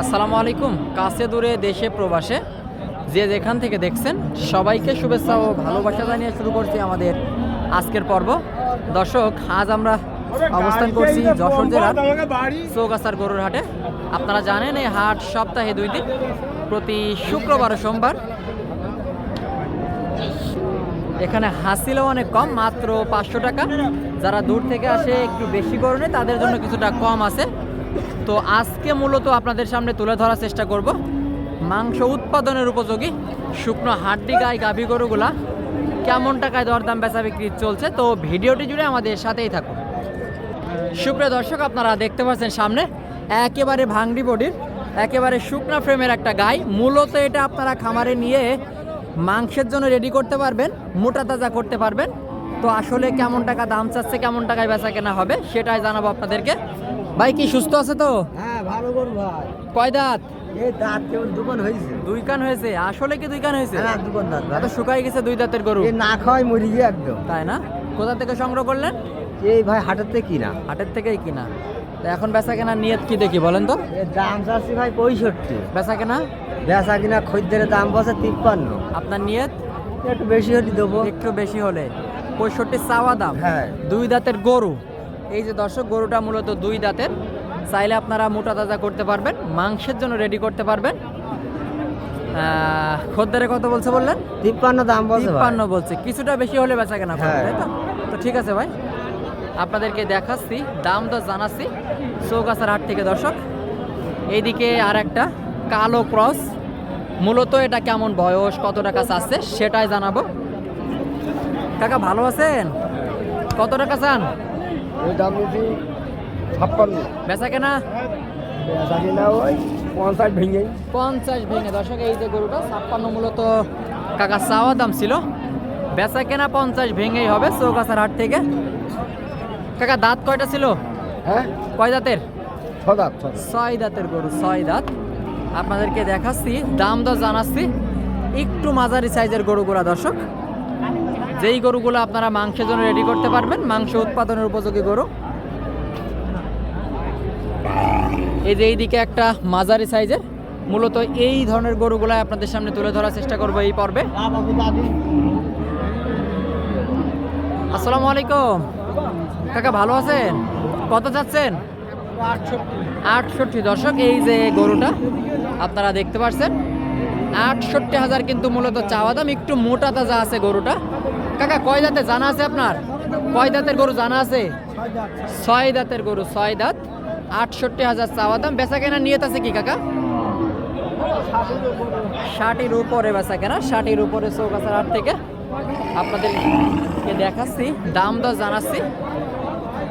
আসসালামু আলাইকুম। কাছে দূরে দেশে প্রবাসে যে যেখান থেকে দেখছেন, সবাইকে শুভেচ্ছা ও ভালোবাসা জানিয়ে শুরু করছি আমাদের আজকের পর্ব। দর্শক, আজ আমরা অবস্থান করছি যশোর জেলার চৌগাছার গরুর হাটে। আপনারা জানেন, এই হাট সপ্তাহে দুই দিন, প্রতি শুক্রবার সোমবার। এখানে হাসিলও অনেক কম, মাত্র পাঁচশো টাকা। যারা দূর থেকে আসে, একটু বেশি গরু নেয়, তাদের জন্য কিছুটা কম আছে। তো আজকে মূলত আপনাদের সামনে তুলে ধরার চেষ্টা করব। মাংস উৎপাদনের উপযোগী শুকনো হাড্ডি গায়ে গাভী গরুগুলা কেমন টাকায় দরদাম বেচা বিক্রি চলছে, তো ভিডিওটি জুড়ে আমাদের সাথেই থাকুন। সুপ্রিয় দর্শক, আপনারা দেখতে পাচ্ছেন সামনে একেবারে ভাঙড়ি বডির, একেবারে শুকনা ফ্রেমের একটা গাই। মূলত এটা আপনারা খামারে নিয়ে মাংসের জন্য রেডি করতে পারবেন, মোটা তাজা করতে পারবেন। তো আসলে কেমন টাকা দাম চাচ্ছে কেমন টাকায় বেচা কেনা হবে সেটাই জানাব আপনাদেরকে। ভাই কি সুস্থ আছে তো? হ্যাঁ ভালো করু ভাই। কয় দাঁত? দুই কান হয়েছে? আসলে কি দুই কান হয়েছে? হ্যাঁ শুকাই গেছে দুই দাঁতের গরু। না খাওয়াই মরি গিয়ে একদম। তাই না? কোথা থেকে সংগ্রহ করলেন? এই ভাই হাটের থেকে কিনা। হাটের থেকেই কিনা। তো এখন বেচা কেনার নিয়ত কি দেখি বলেন তো? দাম চাচ্ছি ভাই পঁয়ষট্টি। বেচা কেনা? বেচা কিনা খদ্দের দাম বসে তিপ্পান্ন। আপনার নিয়ত? একটু বেশি হলে দেবো। একটু বেশি হলে। পঁয়ষট্টি চাওয়া দাম। হ্যাঁ। দুই দাঁতের গরু। এই যে দর্শক গরুটা মূলত দুই দাঁতের। চাইলে আপনারা মোটা তাজা করতে পারবেন মাংসের জন্য রেডি করতে পারবেন। খদ্দারে কত বলছে বললেন? তিপ্পান্ন দাম ভাই। তিপ্পান্ন বলছে। কিছুটা বেশি হলে বেচা কেনা হ্যাঁ। তাই তো? তো ঠিক আছে ভাই আপনাদেরকে দেখাচ্ছি দাম দর জানাচ্ছি চৌগাছার হাট থেকে দর্শক। এইদিকে আর একটা কালো ক্রস। মূলত এটা কেমন বয়স কত টাকা চাচ্ছে সেটাই জানাব। কাকা ভালো আছেন? কত টাকা চান? দাম নিচ্ছি ছাপ্পান্ন। বেচা কেনা? বেচা কিনা ওই পঞ্চাশ ভেঙে। পঞ্চাশ ভেঙে। দর্শক এই যে গরুটা ছাপ্পান্ন মূলত কাকা চাওয়া দাম ছিল। বেচা কেনা পঞ্চাশ ভেঙেই হবে হাট থেকে। কাকা দাঁত কয়টা ছিল? হ্যাঁ? কয় দাঁতের? দাঁত ছয় দাঁতের গরু ছয় দাঁত। আপনাদেরকে দেখাচ্ছি দাম দর জানাচ্ছি। একটু মাঝারি সাইজের গরু গরুগুলা দর্শক। যেই গরুগুলো আপনারা মাংসের জন্য রেডি করতে পারবেন, মাংস উৎপাদনের উপযোগী গরু। এই যে এইদিকে একটা মাঝারি সাইজের, মূলত এই ধরনের গরুগুলাই আপনাদের সামনে তুলে ধরার চেষ্টা করব এই পর্বে। আসসালামু আলাইকুম। কাকা, ভালো আছেন? কত চাচ্ছেন? আটষট্টি। দর্শক, এই যে গরুটা আপনারা দেখতে পাচ্ছেন আটষট্টি হাজার কিন্তু মূলত চাওয়া দাম, একটু মোটা তাজা আছে গরুটা। কাকা, কয় দাঁতে জানা আছে আপনার? কয় দাঁতের গরু জানা আছে? ছয় দাঁতের গরু, ছয় দাঁত। আটষট্টি হাজার চাওয়া দাম। বেচা কেনা নিয়ত আছে কি কাকা? ষাটির উপরে বেচা কেনা, ষাটির উপরে চৌকাছার হাট থেকে আপনাদেরকে দেখাচ্ছি, দাম দর জানাচ্ছি।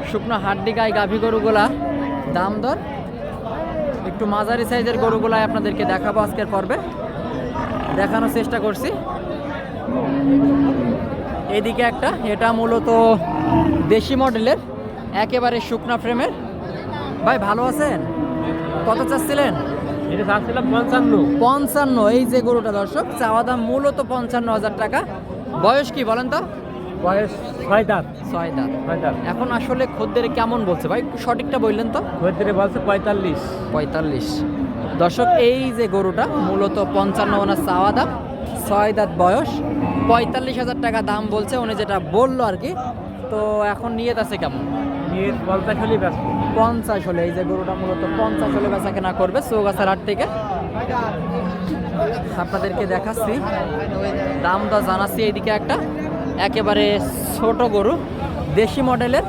শুকনো হাড্ডি গায়ে গাভী গরুগুলা, দাম দর। একটু মাঝারি সাইজের গরুগুলাই আপনাদেরকে দেখাবো আজকের পর্বে। দেখানোর চেষ্টা করছি। এদিকে একটা এটা মূলত দেশি মডেলের একেবারে শুকনা ফ্রেমের। ভাই ভালো আছেন? কত চাচ্ছিলেন? এটা চাচ্ছিলাম পঞ্চান্ন। পঞ্চান্ন এই যে গরুটা দর্শক চাওয়া দাম মূলত পঞ্চান্ন হাজার টাকা। বয়স কি বলেন তো? বয়স ছয় দাঁত। ছয় দাঁত। ছয় দাঁত। এখন আসলে খদ্দের কেমন বলছে? ভাই সঠিকটা বললেন তো? খদ্দের বলছে পঁয়তাল্লিশ। পঁয়তাল্লিশ। দর্শক এই যে গরুটা মূলত পঞ্চান্ন ওনার চাওয়া দাম ছয় দাঁত বয়স। পঁয়তাল্লিশ হাজার টাকা দাম বলছে উনি যেটা বলল আর কি। তো এখন নিয়ত আছে কেমন? নিয়ে পঞ্চাশ ব্যস্ত। পঞ্চাশ হলে এই যে গরুটা মূলত পঞ্চাশ হলে বেচা কেনা করবে চৌগাছার হাট থেকে। আপনাদেরকে দেখাচ্ছি। দাম দর জানাচ্ছি এইদিকে একটা। একেবারে ছোট গরু দেশি মডেলের।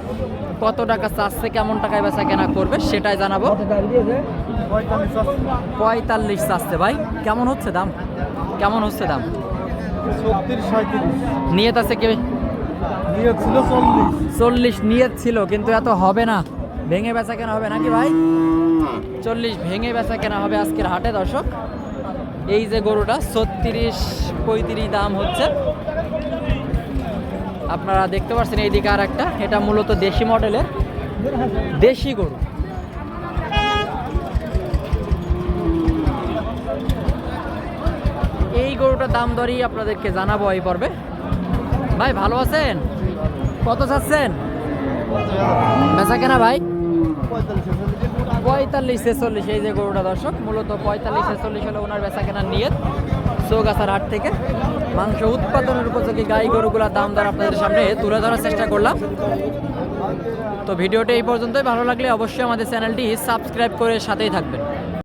কত টাকা চাচ্ছে কেমন টাকায় বেচা কেনা করবে সেটাই জানাব। পঁয়তাল্লিশ চাচ্ছে ভাই। কেমন হচ্ছে দাম? কেমন হচ্ছে দাম? নিয়ত আছে কি? নিয়োগ ছিল চল্লিশ। চল্লিশ নিয়ত ছিল কিন্তু এত হবে না। ভেঙে বেচা কেনা হবে নাকি ভাই? চল্লিশ ভেঙে বেচা কেনা হবে আজকের হাটে দর্শক। এই যে গরুটা ছত্রিশ পঁয়ত্রিশ দাম হচ্ছে। আপনারা দেখতে পাচ্ছেন এইদিকে আর একটা এটা মূলত দেশি মডেলের দেশি গরু। গরুটার দাম দরই আপনাদেরকে জানাব এই পর্বে। ভাই, ভালো আছেন? কত চাচ্ছেন? বেচা কেনা ভাই? পঁয়তাল্লিশ ছেচল্লিশ, এই যে গরুটা দর্শক, মূলত পঁয়তাল্লিশ ছেচল্লিশ হলো ওনার বেচা কেনার নিয়ত চৌগাছার হাট থেকে। মাংস উৎপাদনের উপযোগী গাই গরুগুলার দাম দর আপনাদের সামনে তুলে ধরার চেষ্টা করলাম। তো ভিডিওটা এই পর্যন্তই, ভালো লাগলে অবশ্যই আমাদের চ্যানেলটি সাবস্ক্রাইব করে সাথেই থাকবেন।